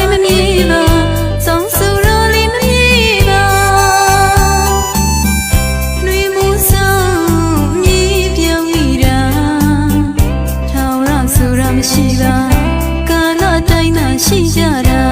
လေးမမြည်ပါစုံစုတော်လေးမမြည်ပါနှွေမူဆုံးမြည်ပြုံးမိတာထောင်ရဆိုတာမရှိပါကာလတိုင်းသာရှိကြတာ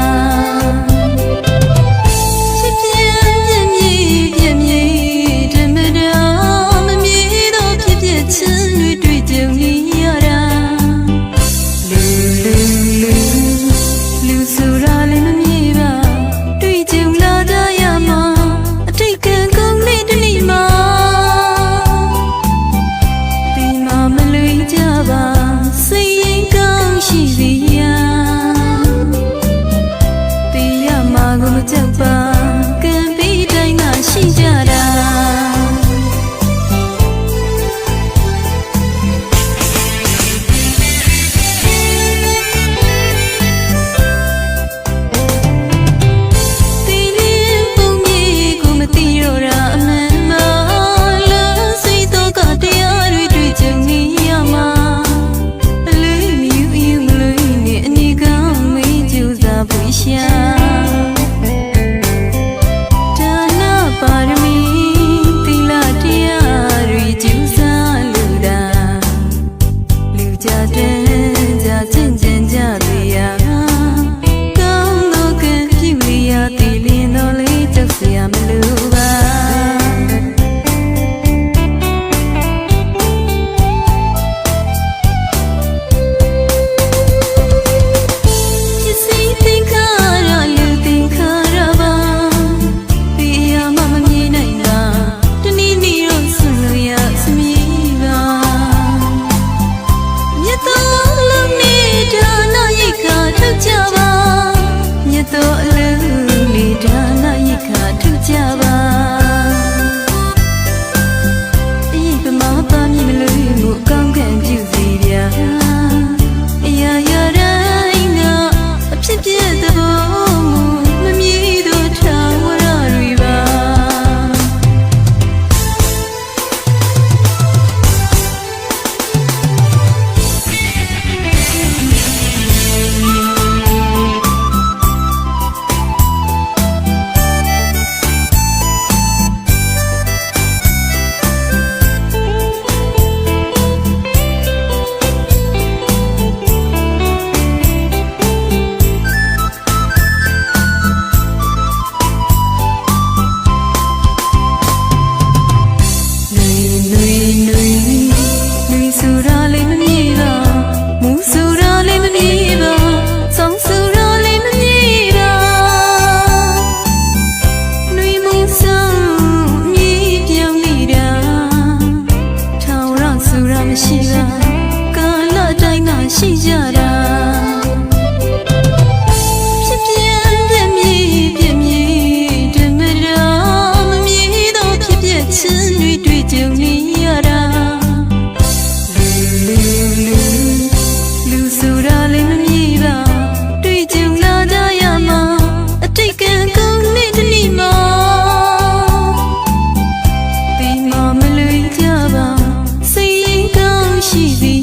ကောင်း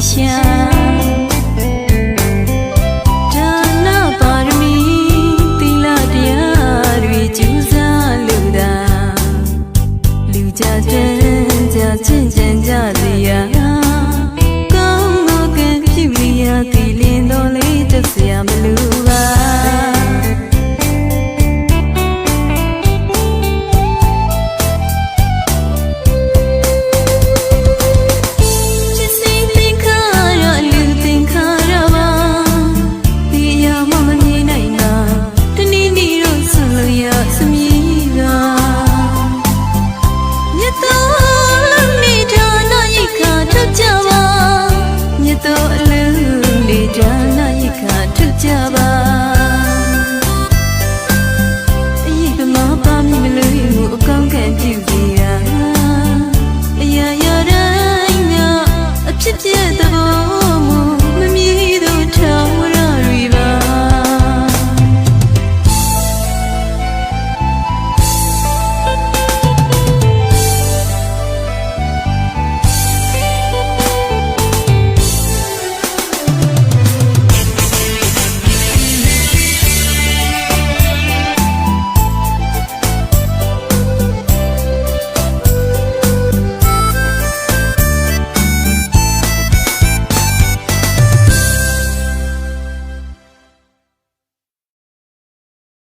想。